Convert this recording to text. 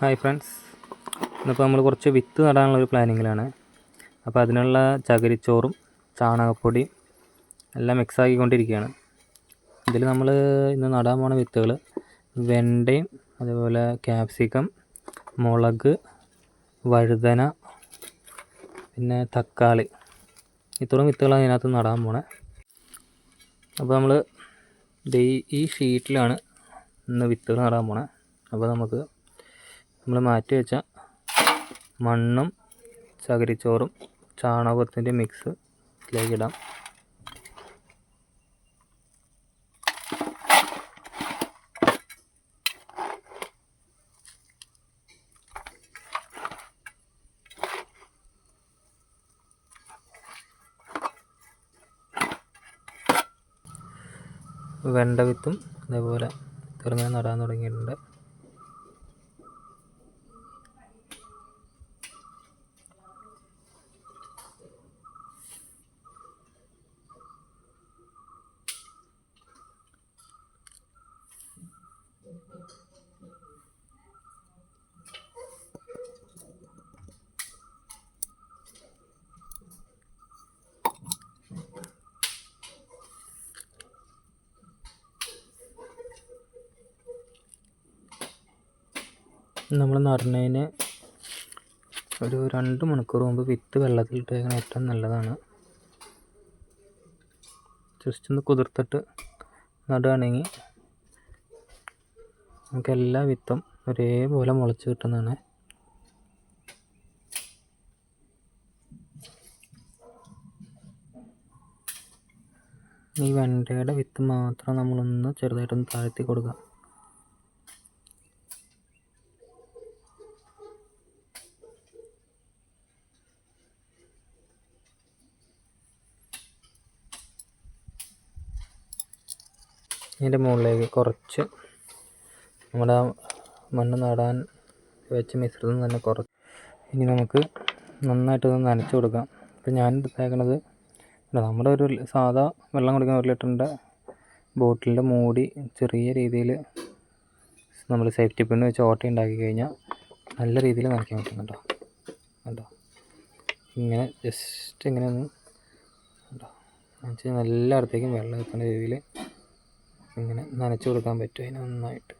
Hi friends ഇന്നിപ്പോൾ നമ്മൾ കുറച്ച് വിത്ത് നടാനുള്ള ഒരു പ്ലാനിങ്ങിലാണ്. അപ്പോൾ അതിനുള്ള ചകിരിച്ചോറും ചാണകപ്പൊടിയും എല്ലാം മിക്സ് ആക്കിക്കൊണ്ടിരിക്കുകയാണ്. ഇതിൽ നമ്മൾ ഇന്ന് നടാൻ പോണ വിത്തുകൾ വെണ്ടയും അതുപോലെ ക്യാപ്സിക്കം മുളക് വഴുതന പിന്നെ തക്കാളി. ഇത്രയും വിത്തുകളാണ് ഇതിനകത്ത് നടാൻ പോണേ. അപ്പോൾ നമ്മൾ ഈ ഷീറ്റിലാണ് ഇന്ന് വിത്തുകൾ നടാൻ പോണേ. അപ്പോൾ നമുക്ക് നമ്മൾ മാറ്റി വെച്ച മണ്ണും ചകിരിച്ചോറും ചാണകത്തിന്റെ മിക്സ് ഇതിലേക്ക് ഇടാം. വെണ്ട വിത്തും അതേപോലെ ചെറുങ്ങനെ നടാൻ തുടങ്ങിയിട്ടുണ്ട്. നമ്മൾ നടുന്നതിന് ഒരു രണ്ട് മണിക്കൂർ മുമ്പ് വിത്ത് വെള്ളത്തിൽ വെള്ളത്തിലിട്ടേക്കുന്നത് ഏറ്റവും നല്ലതാണ്. ജസ്റ്റ് ഒന്ന് കുതിർത്തിട്ട് നടുകയാണെങ്കിൽ നമുക്ക് എല്ലാ വിത്തും ഒരേപോലെ മുളച്ച് കിട്ടുന്നതാണ്. ഈ വെണ്ടയുടെ വിത്ത് മാത്രം നമ്മളൊന്ന് ചെറുതായിട്ടൊന്ന് താഴ്ത്തി കൊടുക്കുക. ഇതിന്റെ മുകളിലേക്ക് കുറച്ച് നമ്മുടെ മണ്ണ് നടാൻ വെച്ച മിശ്രിതം തന്നെ കുറച്ച്. ഇനി നമുക്ക് നന്നായിട്ടൊന്ന് നനച്ച് കൊടുക്കാം. ഇപ്പം ഞാൻ എടുത്തേക്കണത് നമ്മുടെ ഒരു സാധാ വെള്ളം കുടിക്കുന്ന ഒരു ലിറ്ററിന്റെ ബോട്ടിലിന്റെ മൂടി ചെറിയ രീതിയിൽ നമ്മൾ സേഫ്റ്റി പിന്ന് വെച്ച് ഓട്ട ഉണ്ടാക്കി കഴിഞ്ഞാൽ നല്ല രീതിയിൽ നനയ്ക്കാൻ പറ്റും കേട്ടോ. കേട്ടോ ഇങ്ങനെ ജസ്റ്റ് ഇങ്ങനെ ഒന്ന് കേട്ടോ നനച്ച് എല്ലായിടത്തേക്കും വെള്ളം എത്തുന്ന രീതിയിൽ ഇങ്ങനെ നനച്ചു കൊടുക്കാൻ പറ്റും അതിന് നന്നായിട്ട്.